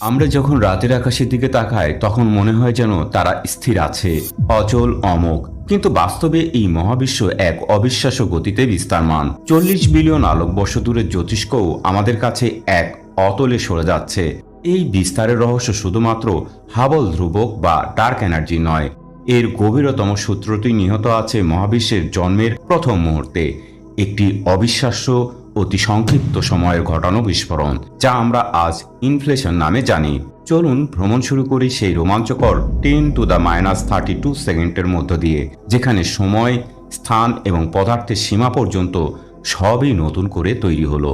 আমরা যখন রাতের আকাশের দিকে তাকাই, তখন মনে হয় যেন তারা স্থির আছে, অচল অমোক কিন্তু বাস্তবে এই মহাবিশ্ব এক অবিশ্বাস্য গতিতে বিস্তারমান। চল্লিশ বিলিয়ন আলোকবর্ষ দূরের জ্যোতিষ্কও আমাদের কাছে এক অতলে সরে যাচ্ছে। এই বিস্তারের রহস্য শুধুমাত্র হাবল ধ্রুবক বা ডার্ক এনার্জি নয়, এর গভীরতম সূত্রটি নিহত আছে মহাবিশ্বের জন্মের প্রথম মুহূর্তে। একটি অবিশ্বাস্য অতি সংক্ষিপ্ত সময়ের ঘটানো বিস্ফোরণ, যা আমরা আজ ইনফ্লেশন নামে জানি। চলুন ভ্রমণ শুরু করি সেই রোমাঞ্চকর ten to the minus thirty two সেকেন্ডের মধ্য দিয়ে, যেখানে সময়, স্থান এবং পদার্থের সীমা পর্যন্ত সবই নতুন করে তৈরি হলো।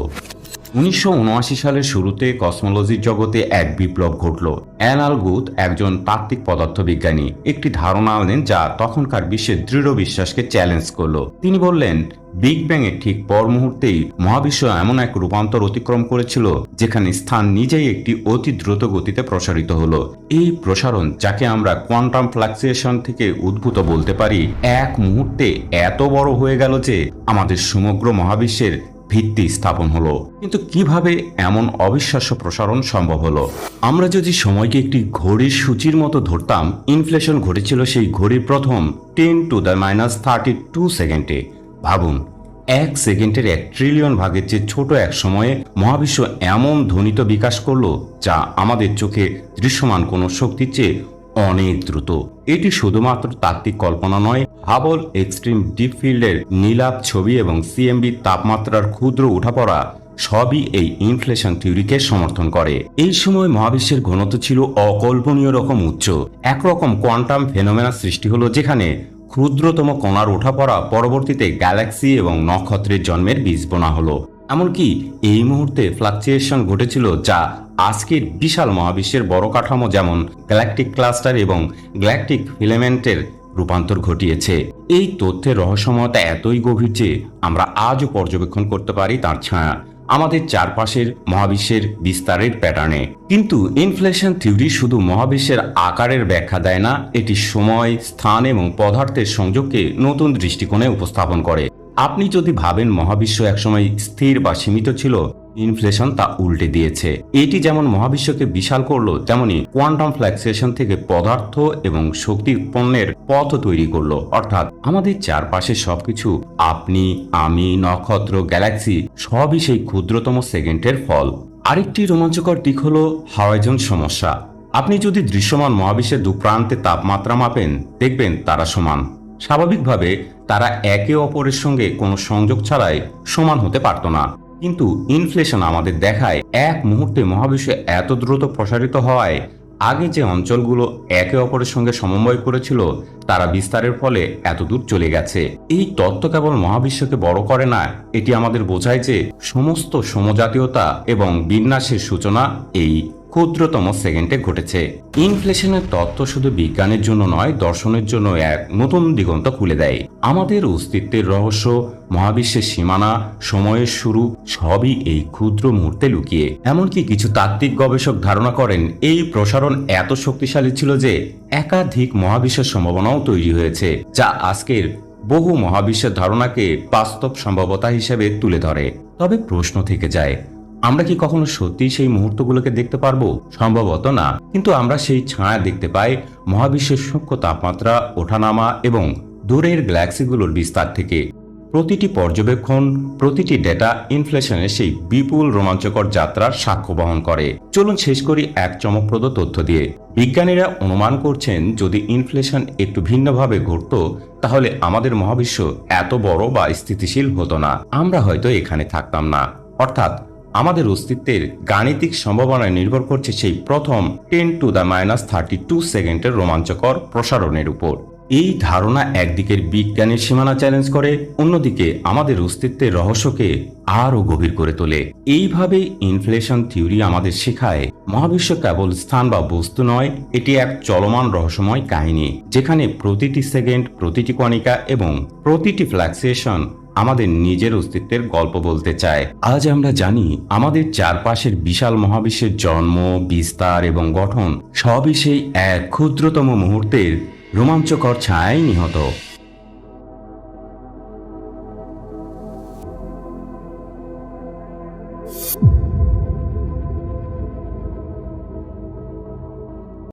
উনিশশো উনআশি সালের শুরুতে কসমোলজির জগতে এক বিপ্লব ঘটল। অ্যানাল গুথ একজন তাত্ত্বিক পদার্থবিজ্ঞানী। একটি ধারণা আনলেন যা তখনকার বিশ্বের দৃঢ় বিশ্বাসকে চ্যালেঞ্জ করল। তিনি বললেন, বিগ ব্যাং এর ঠিক পর মুহূর্তেই মহাবিশ্ব এমন এক রূপান্তর অতিক্রম করেছিল, যেখানে স্থান নিজেই একটি অতি দ্রুত গতিতে প্রসারিত হলো। এই প্রসারণ, যাকে আমরা কোয়ান্টাম ফ্লাকচুয়েশন থেকে উদ্ভূত বলতে পারি, এক মুহূর্তে এত বড় হয়ে গেল যে আমাদের সমগ্র মহাবিশ্বের ভিত্তি স্থাপন হলো। কিন্তু কীভাবে এমন অবিশ্বাস্য প্রসারণ সম্ভব হলো? আমরা যদি সময়কে একটি ঘড়ির সূচির মতো ধরতাম ইনফ্লেশন ঘটেছিল সেই ঘড়ির প্রথম ten to the minus thirty two সেকেন্ডে ভাবুন, এক সেকেন্ডের এক ট্রিলিয়ন ভাগের চেয়ে ছোট এক সময়ে মহাবিশ্ব এমন ধ্বনিত বিকাশ করল যা আমাদের চোখে দৃশ্যমান কোনো শক্তির চেয়ে অনেক দ্রুত এটি শুধুমাত্র তাত্ত্বিক কল্পনা নয়, হাবল এক্সট্রিম ডিপ ফিল্ডের নীলাপ ছবি এবং সিএমবি তাপমাত্রার ক্ষুদ্র উঠাপড়া সবই এই ইনফ্লেশন থিওরিকে সমর্থন করে। এই সময় মহাবিশ্বের ঘনত্ব ছিল অকল্পনীয় রকম উচ্চ। একরকম কোয়ান্টাম ফেনোমেনা সৃষ্টি হলো যেখানে ক্ষুদ্রতম কণার ওঠাপড়া পরবর্তীতে গ্যালাক্সি এবং নক্ষত্রের জন্মের বীজ বোনা হলো। এমনকি এই মুহূর্তে ফ্লাকচুয়েশন ঘটেছিল যা আজকের বিশাল মহাবিশ্বের বড় কাঠামো যেমন গ্যালাকটিক ক্লাস্টার এবং গ্যালাকটিক ফিলামেন্টের রূপান্তর ঘটিয়েছে। এই তথ্যের রহস্যময়তা এতই গভীর যে আমরা আজও পর্যবেক্ষণ করতে পারি তার ছায়া, আমাদের চারপাশের মহাবিশ্বের বিস্তারের প্যাটার্নে কিন্তু ইনফ্লেশন থিওরি শুধু মহাবিশ্বের আকারের ব্যাখ্যা দেয় না, এটি সময়, স্থান এবং পদার্থের সংযোগকে নতুন দৃষ্টিকোণে উপস্থাপন করে। আপনি যদি ভাবেন মহাবিশ্ব একসময় স্থির বা সীমিত ছিল ইনফ্লেশন তা উল্টে দিয়েছে। এটি যেমন মহাবিশ্বকে বিশাল করল, তেমনি কোয়ান্টাম ফ্ল্যাক্সেশন থেকে পদার্থ এবং শক্তি উৎপন্নের পথ তৈরি করল। অর্থাৎ আমাদের চারপাশে সবকিছু, আপনি, আমি, নক্ষত্র গ্যালাক্সি সবই সেই ক্ষুদ্রতম সেকেন্ডের ফল। আরেকটি রোমাঞ্চকর দিক হল হাওয়াইজন সমস্যা। আপনি যদি দৃশ্যমান মহাবিশ্বের দু প্রান্তে তাপমাত্রা মাপেন, দেখবেন তারা সমান। স্বাভাবিকভাবে তারা একে অপরের সঙ্গে কোনো সংযোগ ছাড়াই সমান হতে পারত না। কিন্তু ইনফ্লেশন আমাদের দেখায় এক মুহূর্তে মহাবিশ্ব এত দ্রুত প্রসারিত হওয়ায় আগে যে অঞ্চলগুলো একে অপরের সঙ্গে সমন্বয় করেছিল, তারা বিস্তারের ফলে এত দূর চলে গেছে। এই তত্ত্ব কেবল মহাবিশ্বকে বড় করে না, এটি আমাদের বোঝায় যে সমস্ত সমজাতীয়তা এবং বিন্যাসের সূচনা এই ক্ষুদ্রতম সেকেন্ডে ঘটেছে। ইনফ্লেশনের তত্ত্ব শুধু বিজ্ঞানের জন্য নয়, দর্শনের জন্য এক নতুন দিগন্ত খুলে দেয়। আমাদের অস্তিত্বের রহস্য, মহাবিশ্বের সীমানা, সময়ের শুরু, সবই এই ক্ষুদ্র মুহূর্তে লুকিয়ে। এমনকি কিছু তাত্ত্বিক গবেষক ধারণা করেন, এই প্রসারণ এত শক্তিশালী ছিল যে একাধিক মহাবিশ্বের সম্ভাবনাও তৈরি হয়েছে, যা আজকের বহু মহাবিশ্বের ধারণাকে বাস্তব সম্ভাবতা হিসেবে তুলে ধরে। তবে প্রশ্ন থেকে যায় আমরা কি কখনো সত্যি সেই মুহূর্তগুলোকে দেখতে পারব? সম্ভবত না। কিন্তু আমরা সেই ছায়া দেখতে পাই মহাবিশ্বের সূক্ষ্ম তাপমাত্রা, ওঠানামা এবং দূরের গ্যালাক্সিগুলোর বিস্তার থেকে। প্রতিটি পর্যবেক্ষণ, প্রতিটি ডেটা ইনফ্লেশনের সেই বিপুল রোমাঞ্চকর যাত্রার সাক্ষ্য বহন করে। চলুন শেষ করি এক চমকপ্রদ তথ্য দিয়ে। বিজ্ঞানীরা অনুমান করছেন, যদি ইনফ্লেশন একটু ভিন্নভাবে ঘটত, তাহলে আমাদের মহাবিশ্ব এত বড় বা স্থিতিশীল হতো না। আমরা হয়তো এখানে থাকতাম না। অর্থাৎ আমাদের অস্তিত্বের গাণিতিক সম্ভাবনায় নির্ভর করছে সেই প্রথম ten to the minus thirty two সেকেন্ডের রোমাঞ্চকর প্রসারণের উপর। এই ধারণা একদিকের বিজ্ঞানের সীমানা চ্যালেঞ্জ করে, অন্যদিকে আমাদের অস্তিত্বের রহস্যকে আরও গভীর করে তোলে। এইভাবে ইনফ্লেশন থিওরি আমাদের শেখায়, মহাবিশ্ব কেবল স্থান বা বস্তু নয়, এটি এক চলমান রহস্যময় কাহিনী, যেখানে প্রতিটি সেকেন্ড, প্রতিটি কণিকা এবং প্রতিটি ফ্ল্যাক্সিয়েশন আমাদের নিজের অস্তিত্বের গল্প বলতে চায়। আজ আমরা জানি আমাদের চারপাশের বিশাল মহাবিশ্বের জন্ম, বিস্তার এবং গঠন সবই সেই এক ক্ষুদ্রতম মুহূর্তের রোমাঞ্চকর ছায় নিহত।